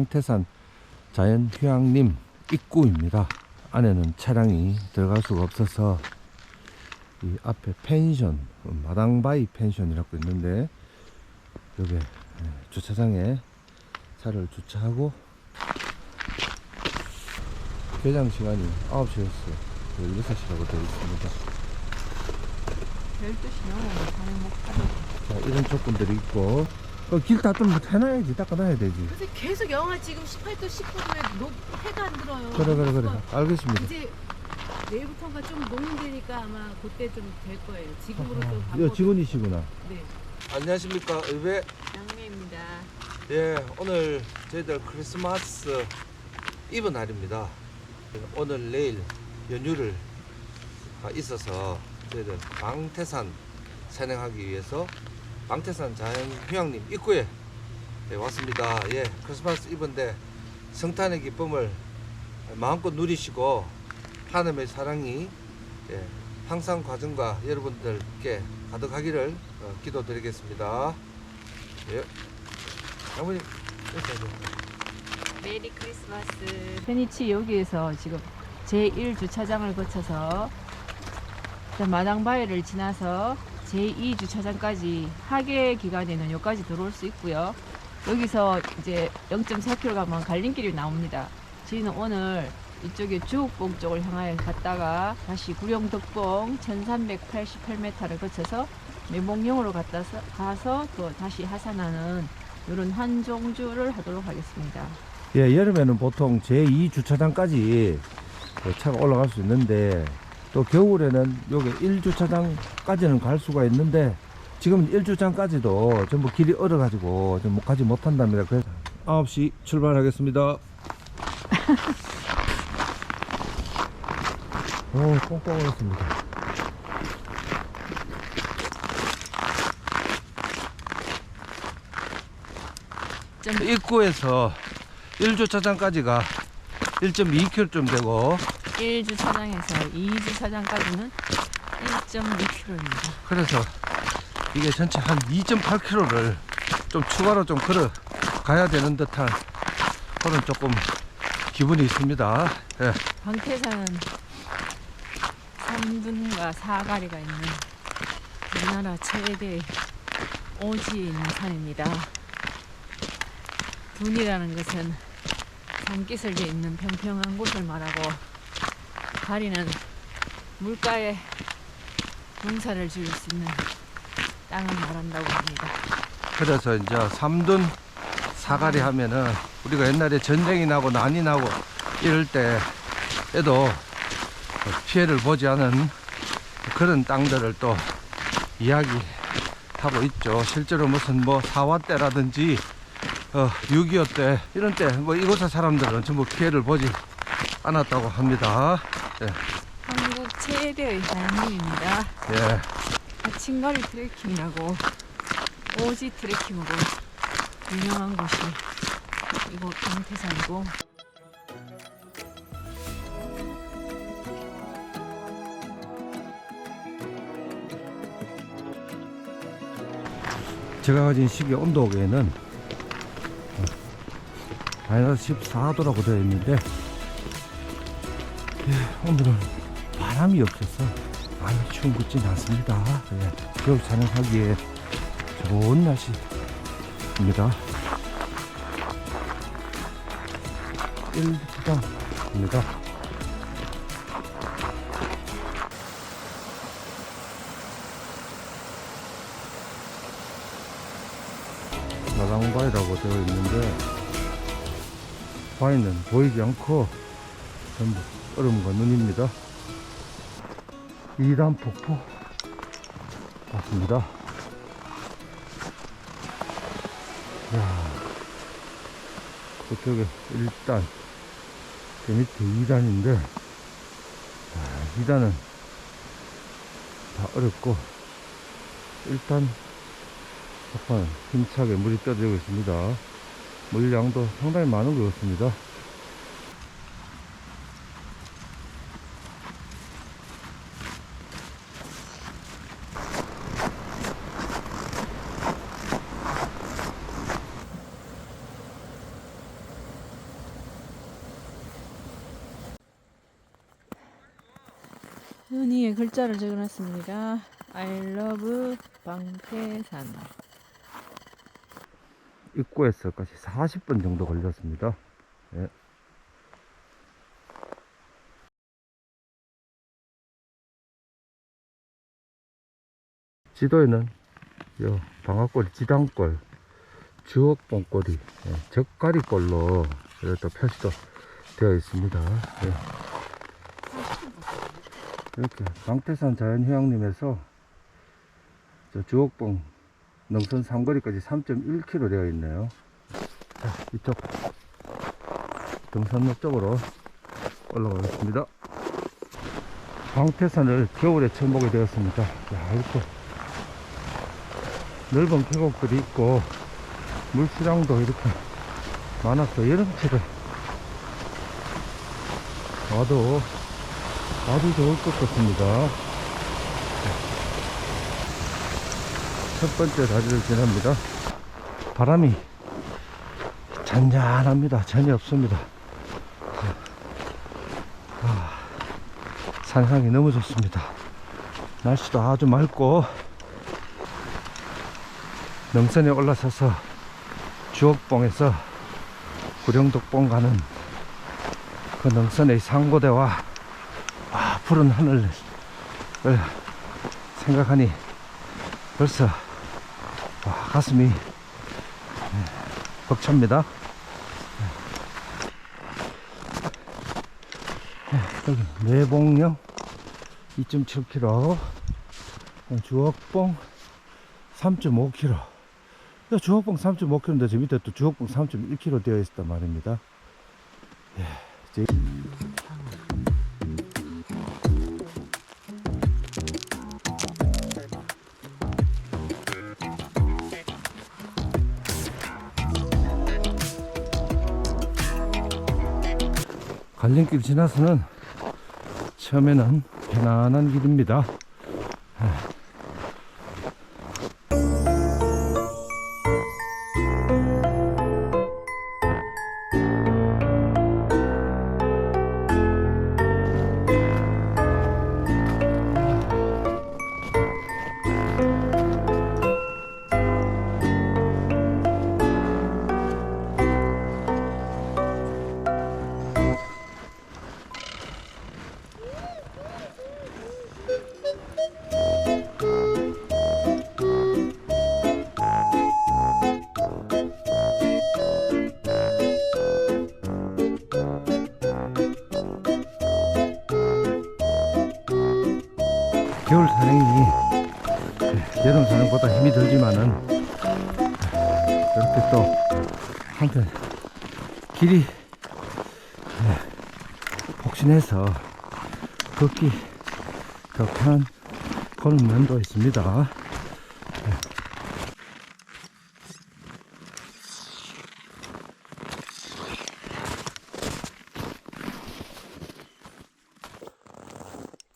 방태산 자연휴양림 입구입니다. 안에는 차량이 들어갈 수가 없어서 이 앞에 펜션 마당바이 펜션이라고 있는데 여기 주차장에 차를 주차하고 개장 시간이 9시였어요. 16시라고 되어 있습니다. 12시 넘으면 가는 못 가는 자, 이런 조건들이 있고 길다 좀 해놔야지. 닦아놔야 되지. 근데 계속 영하 지금 18도 19도에 녹, 해가 안 들어요. 그래 그래 그래. 알겠습니다. 이제 내일부터가 좀 녹는다니까 아마 그때 좀 될 거예요. 지금으로 좀 아, 직원이시구나. 네. 안녕하십니까 의회 양매입니다. 예 오늘 저희들 크리스마스 이브 날입니다. 오늘 내일 연휴를 아, 있어서 저희들 방태산 산행하기 위해서 방태산 자연휴양림 입구에 예, 왔습니다 예 크리스마스 이브인데 성탄의 기쁨을 마음껏 누리시고 하나님의 사랑이 예, 항상 과정과 여러분들께 가득하기를 어, 기도드리겠습니다 예. 하죠. 메리 크리스마스 페니치 여기에서 지금 제1주차장을 거쳐서 마당바위를 지나서 제2주차장까지 하계 기간에는 여기까지 들어올 수 있고요. 여기서 이제 0.4km 가면 갈림길이 나옵니다. 저희는 오늘 이쪽에 주옥봉 쪽을 향하여 갔다가 다시 구룡덕봉 1388m를 거쳐서 매봉령으로 갔다 가서 또 다시 하산하는 이런 한 종주를 하도록 하겠습니다. 예, 여름에는 보통 제2 주차장까지 차가 올라갈 수 있는데 또 겨울에는 여기 1주차장까지는 갈 수가 있는데 지금 1주차장까지도 전부 길이 얼어 가지고 좀 가지 못한답니다. 그래서 9시 출발하겠습니다. 오, 꽁꽁 얼었습니다. 좀 입구에서 1주차장까지가 1.2km쯤 되고 1주차장에서 2주차장까지는 1.2km입니다. 그래서 이게 전체 한 2.8km를 좀 추가로 좀 걸어 가야 되는 듯한 그런 조금 기분이 있습니다. 예. 방태산은 삼둔과 사가리가 있는 우리나라 최대 오지에 있는 산입니다. 둔이라는 것은 산기슭에 있는 평평한 곳을 말하고 가리는 물가에 농사를 지을 수 있는 땅을 말한다고 합니다. 그래서 이제 삼둔 사가리 하면은 우리가 옛날에 전쟁이 나고 난이 나고 이럴 때에도 피해를 보지 않은 그런 땅들을 또 이야기하고 있죠. 실제로 무슨 뭐 사화 때라든지 어, 6.25 때 이런 때 뭐 이곳의 사람들은 전부 피해를 보지 않았다고 합니다. 한국 최대의 자연림입니다. 예. 칭가리 트레킹이라고 오지 트레킹으로 유명한 곳이 이곳 강태산이고 제가 가진 시계 온도계는 마이너스 14도라고 되어 있는데 예, 오늘은 바람이 없어서 많이 추운 것 같진 않습니다. 예, 겨울 촬영하기에 좋은 날씨입니다. 1주장입니다. 나랑바위라고 되어 있는데 바위는 보이지 않고 전부 얼음과 눈입니다. 이단 폭포 맞습니다. 야, 그쪽에 1단, 그 밑에 2단인데, 아, 2단은 다 어렵고, 일단 폭포는 힘차게 물이 떠들고 있습니다. 물량도 상당히 많은 것 같습니다. 은희의 글자를 적어놨습니다. I love 방태산. 입구에서까지 40분 정도 걸렸습니다. 예. 지도에는 요 방앗골, 지당골, 주옥봉골이 예, 젓가리골로 이렇게 표시도 되어 있습니다. 예. 이렇게 방태산 자연휴양림에서 저 주옥봉 능선 삼거리까지 3.1km 되어 있네요. 자, 이쪽 등산로 쪽으로 올라가겠습니다. 방태산을 겨울에 처음 보게 되었습니다. 야, 이렇게 넓은 계곡들이 있고 물수량도 이렇게 많아서 여름철에 와도 아주 좋을 것 같습니다. 첫 번째 다리를 지납니다. 바람이 잔잔합니다. 전혀 없습니다. 아, 산상이 너무 좋습니다. 날씨도 아주 맑고 능선에 올라서서 주옥봉에서 구령독봉 가는 그 능선의 상고대와 아, 푸른 하늘을 생각하니 벌써 와, 가슴이 예, 벅찹니다. 예, 여기 내봉령 2.7km, 주옥봉 3.5km. 야, 주옥봉 3.5km인데 저 밑에 또 주옥봉 3.1km 되어 있단 말입니다. 예, 갈림길 지나서는 처음에는 편안한 길입니다. 길이 예, 폭신해서 걷기 더 편한 그런 면도 있습니다.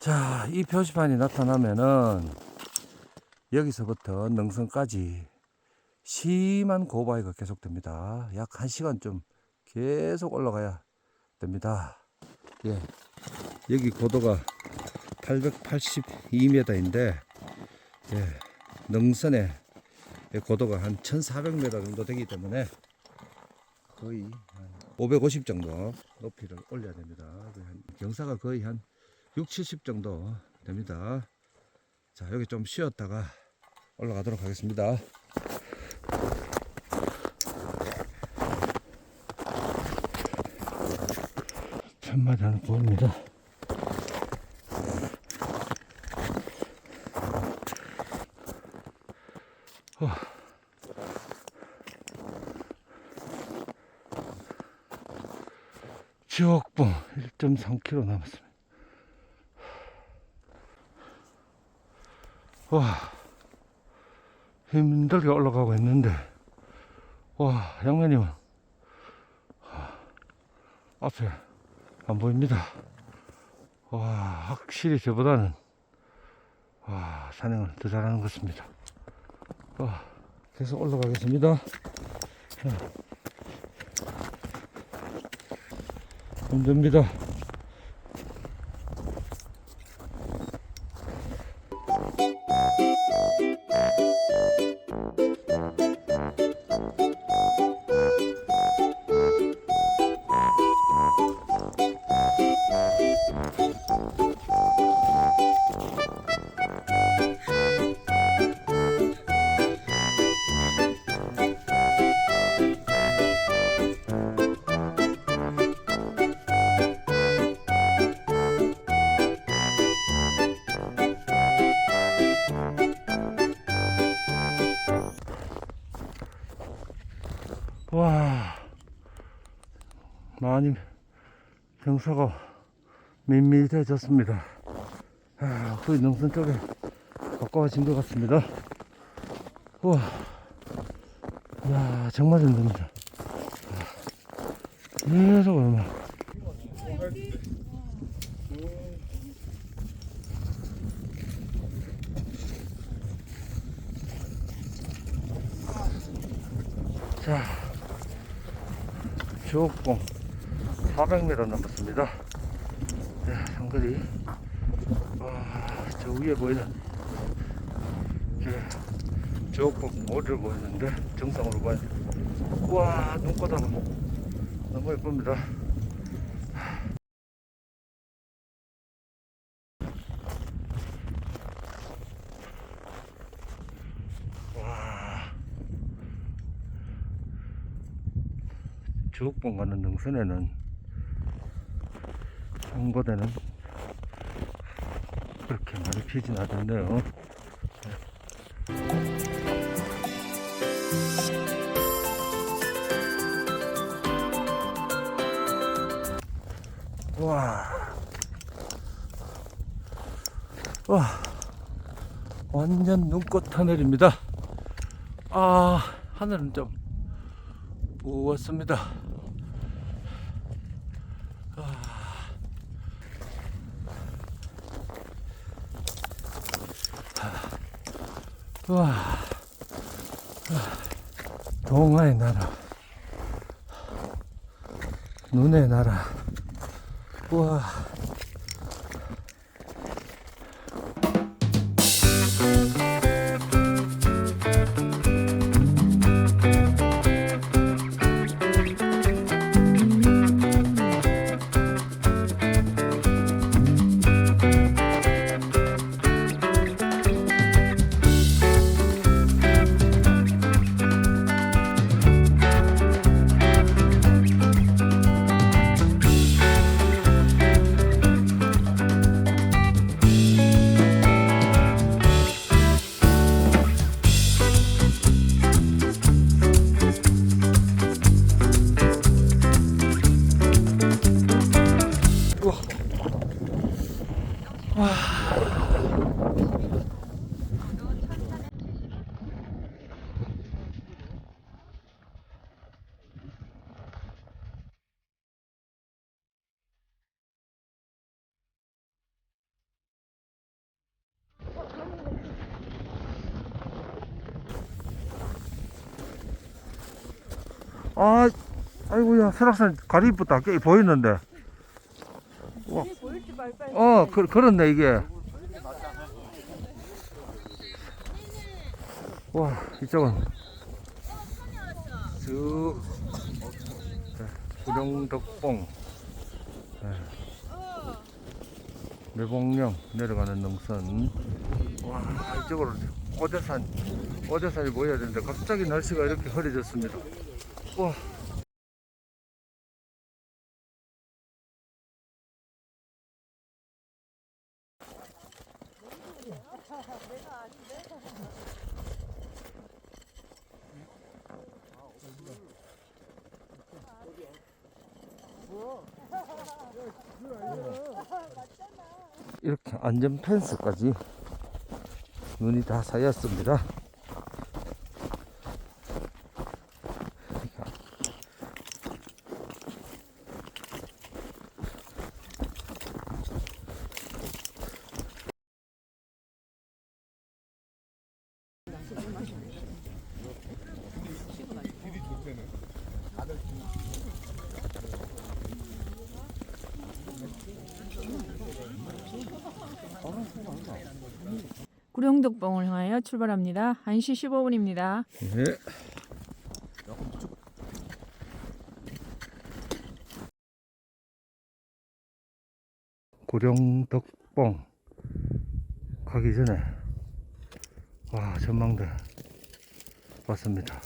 자, 이 표시판이 나타나면은 여기서부터 능선까지 심한 고바위가 계속됩니다. 약 1시간 좀 계속 올라가야 됩니다. 예. 여기 고도가 882m인데 예. 능선의 고도가 한 1400m 정도 되기 때문에 거의 한 550 정도 높이를 올려야 됩니다. 경사가 거의 한 6, 70 정도 됩니다. 자, 여기 좀 쉬었다가 올라가도록 하겠습니다. 마디 하나 보입니다. 어. 지옥봉 1.3km 남았습니다. 와, 힘들게 올라가고 있는데, 와, 양면이 앞에 안 보입니다. 와, 확실히 저보다는, 와, 산행을 더 잘하는 것 같습니다. 와, 계속 올라가겠습니다. 힘듭니다. 많이 경사가 밋밋해졌습니다. 아, 거의 능선 쪽에 가까워진 것 같습니다. 우와, 야, 정말 힘듭니다. 계속 얼마. 자, 주옥봉 400m 남았습니다. 자, 상거리. 와, 저 위에 보이는 저 주옥봉 모를 보이는데 정상으로 봐야 돼. 와, 눈꽃하고 너무 예쁩니다. 와. 주옥봉 가는 능선에는 홍보대는 그렇게 많이 피진 않던데요. 와. 와. 완전 눈꽃 하늘입니다. 아, 하늘은 좀 무웠습니다. 아. 와, 동화의 나라, 눈의 나라, 와. 아, 아이고야, 설악산 가리 이쁘다. 꽤 보이는데. 와. 어, 그, 그렇네, 이게. 와, 이쪽은. 쭉. 자, 구룡덕봉. 네. 매봉령 내려가는 능선. 와, 이쪽으로 오대산. 오대산이 보여야 되는데, 갑자기 날씨가 이렇게 흐려졌습니다. 와. 이렇게 안전 펜스까지 눈이 다 쌓였습니다. 구룡덕봉을 향하여 출발합니다. 1시 15분입니다. 네. 구룡덕봉 가기 전에 와 전망대 왔습니다.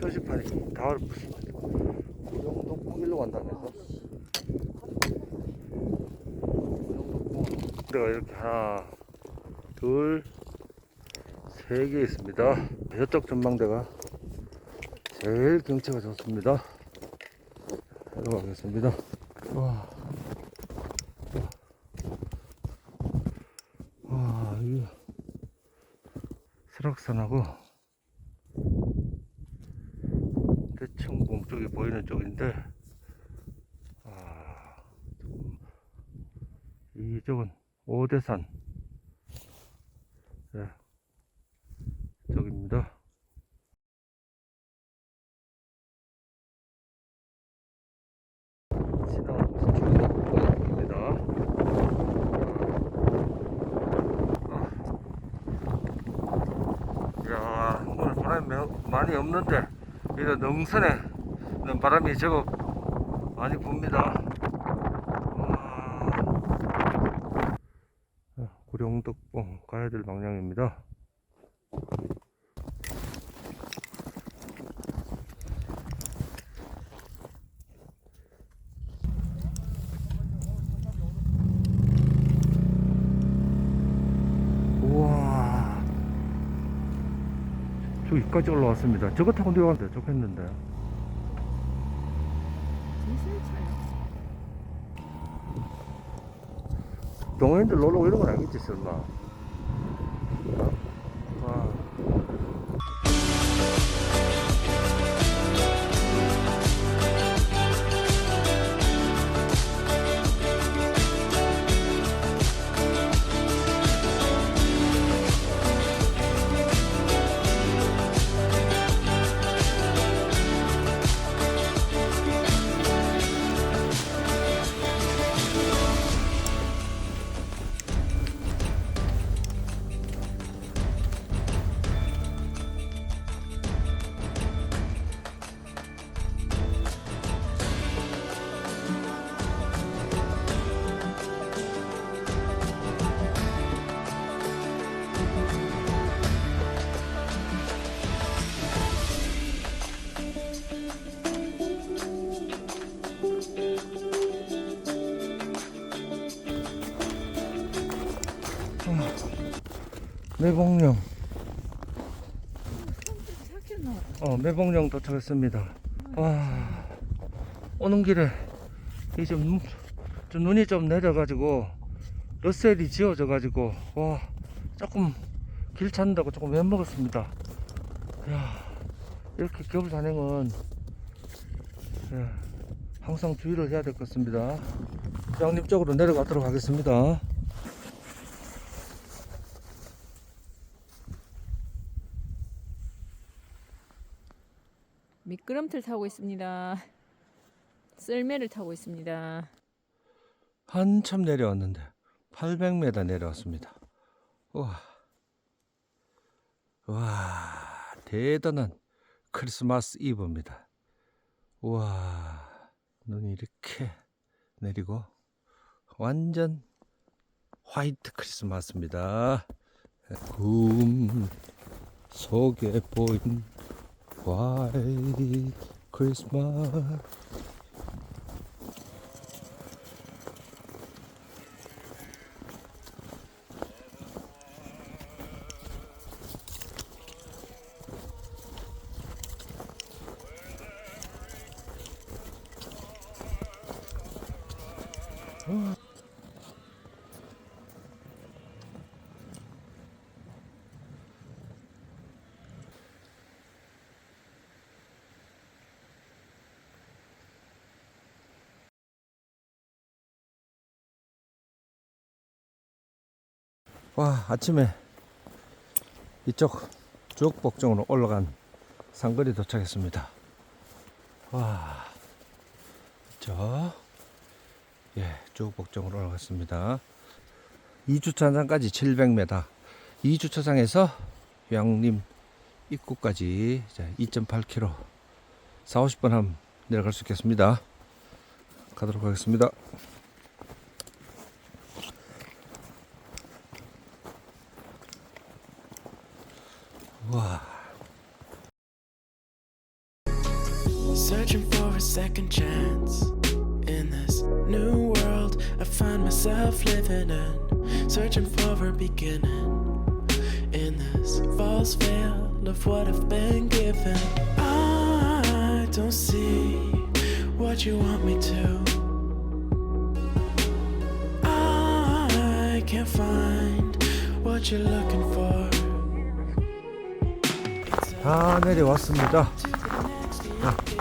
표지판이 다 얼었습니다. 구룡덕봉 일로 간다면서 구룡덕봉 내가 이렇게 하나 둘 세개 있습니다. 이쪽 전망대가 제일 경치가 좋습니다. 내려가겠습니다. 와. 와, 이게 설악산하고 대청봉 쪽이 보이는 쪽인데, 아, 이쪽은 오대산. 네, 바람이 매- 많이 없는데, 이거 능선에 바람이 제법 많이 붑니다. 와. 아, 구룡덕봉 가야 될 방향입니다. 저기까지 올라왔습니다. 저거 타고 내려가면 좋겠는데. 동호인들 놀러 이런 건 아니겠지, 설마. 매봉령. 어, 매봉령 도착했습니다. 와, 오는 길에 이 좀, 좀 눈이 좀 내려가지고 러셀이 지워져 가지고 와 조금 길 찾는다고 조금 엿먹었습니다. 야 이렇게 겨울 산행은 예, 항상 주의를 해야 될 것 같습니다. 양님 쪽으로 내려가도록 하겠습니다. 미끄럼틀 타고 있습니다. 썰매를 타고 있습니다. 한참 내려왔는데 800m 내려왔습니다. 와, 와 대단한 크리스마스 이브입니다. 와 눈이 이렇게 내리고 완전 화이트 크리스마스입니다. 금 속에 보인 화이 와 아침에 이쪽 주옥복정으로 올라간 상거리 도착했습니다. 와, 저, 예, 주옥복정으로 올라갔습니다. 2주차장까지 700m, 2주차장에서 양림 입구까지 2.8km, 4, 50분 하면 내려갈 수 있겠습니다. 가도록 하겠습니다. what you want me to. I can't find what you're looking for. 다 내려왔습니다. 아.